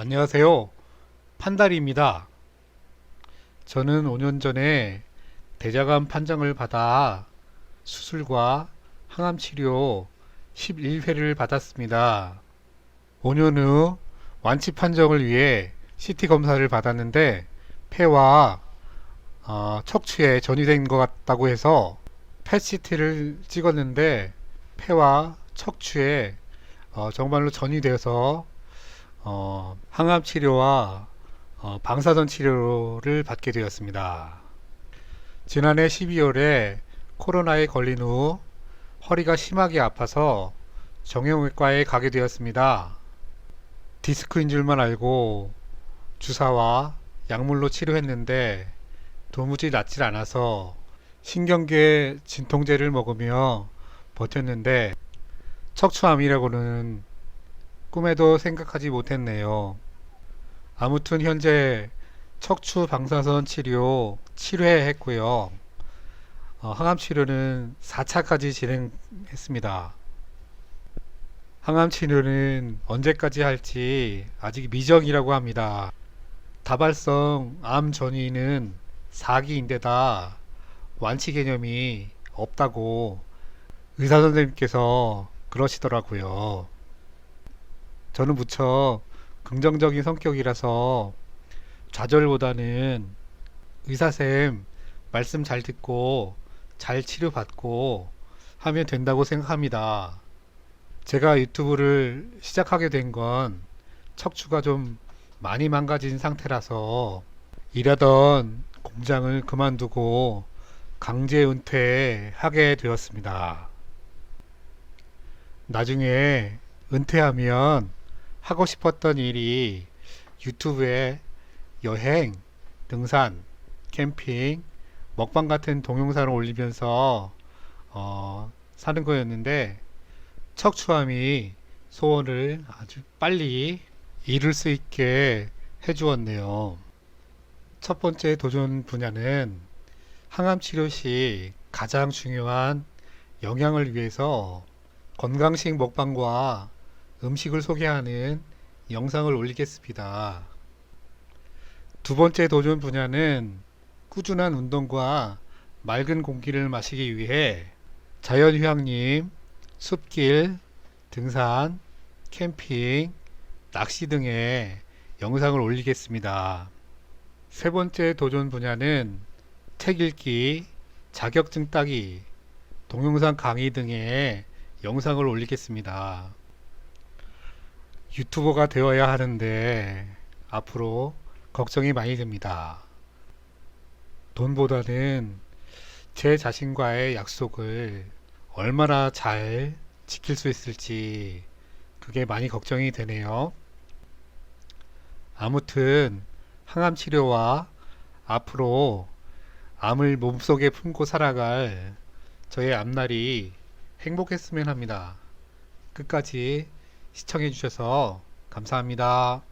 안녕하세요. 판다리입니다. 저는 5년 전에 대자간 판정을 받아 수술과 항암 치료 11회를 받았습니다. 5년 후 완치 판정을 위해 CT 검사를 받았는데 폐와 어, 척추에 전이된 것 같다고 해서 펫CT를 찍었는데 폐와 척추에 어, 정말로 전이되어서 어, 항암 치료와 어, 방사선 치료를 받게 되었습니다. 지난해 12월에 코로나에 걸린 후 허리가 심하게 아파서 정형외과에 가게 되었습니다. 디스크인 줄만 알고 주사와 약물로 치료했는데 도무지 낫질 않아서 신경계 진통제를 먹으며 버텼는데 척추암이라고는 꿈에도 생각하지 못했네요. 아무튼 현재 척추 방사선 치료 7회 했고요. 어, 항암 치료는 4차까지 진행했습니다. 항암 치료는 언제까지 할지 아직 미정이라고 합니다. 다발성 암 전이는 4기인데다 완치 개념이 없다고 의사 선생님께서 그러시더라고요. 저는 무척 긍정적인 성격이라서 좌절보다는 의사쌤 말씀 잘 듣고 잘 치료받고 하면 된다고 생각합니다. 제가 유튜브를 시작하게 된 건 척추가 좀 많이 망가진 상태라서 일하던 공장을 그만두고 강제 은퇴하게 되었습니다. 나중에 은퇴하면 하고 싶었던 일이 유튜브에 여행, 등산, 캠핑, 먹방 같은 동영상을 올리면서 어, 사는 거였는데 척추암이 소원을 아주 빨리 이룰 수 있게 해주었네요. 첫 번째 도전 분야는 항암 치료 시 가장 중요한 영양을 위해서 건강식 먹방과 음식을 소개하는 영상을 올리겠습니다. 두 번째 도전 분야는 꾸준한 운동과 맑은 공기를 마시기 위해 자연휴양림, 숲길, 등산, 캠핑, 낚시 등의 영상을 올리겠습니다. 세 번째 도전 분야는 책 읽기, 자격증 따기, 동영상 강의 등의 영상을 올리겠습니다. 유튜버가 되어야 하는데 앞으로 걱정이 많이 됩니다. 돈보다는 제 자신과의 약속을 얼마나 잘 지킬 수 있을지 그게 많이 걱정이 되네요. 아무튼 항암 치료와 앞으로 암을 몸속에 품고 살아갈 저의 앞날이 행복했으면 합니다. 끝까지 시청해 주셔서 감사합니다.